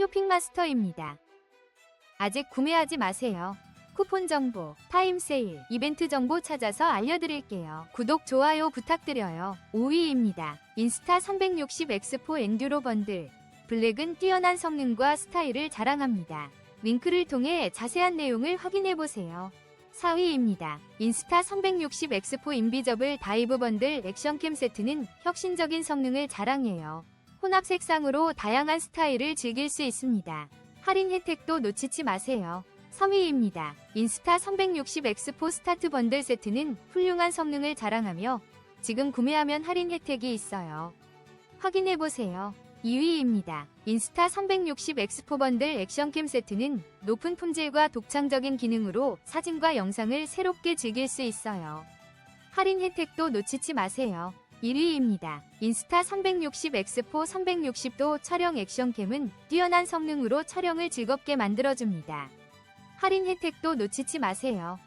쇼핑마스터입니다. 아직 구매하지 마세요. 쿠폰 정보, 타임 세일, 이벤트 정보 찾아서 알려드릴게요. 구독, 좋아요 부탁드려요. 5위입니다. 인스타 360 엑스포 엔듀로 번들. 블랙은 뛰어난 성능과 스타일을 자랑합니다. 링크를 통해 자세한 내용을 확인해보세요. 4위입니다. 인스타 360 엑스포 인비저블 다이브 번들 액션캠 세트는 혁신적인 성능을 자랑해요. 혼합 색상으로 다양한 스타일을 즐길 수 있습니다. 할인 혜택도 놓치지 마세요. 3위입니다. 인스타 360 엑스포 스타트 번들 세트는 훌륭한 성능을 자랑하며 지금 구매하면 할인 혜택이 있어요. 확인해보세요. 2위입니다. 인스타 360 엑스포 번들 액션캠 세트는 높은 품질과 독창적인 기능으로 사진과 영상을 새롭게 즐길 수 있어요. 할인 혜택도 놓치지 마세요. 1위입니다. 인스타 360 엑스포 360도 촬영 액션캠은 뛰어난 성능으로 촬영을 즐겁게 만들어줍니다. 할인 혜택도 놓치지 마세요.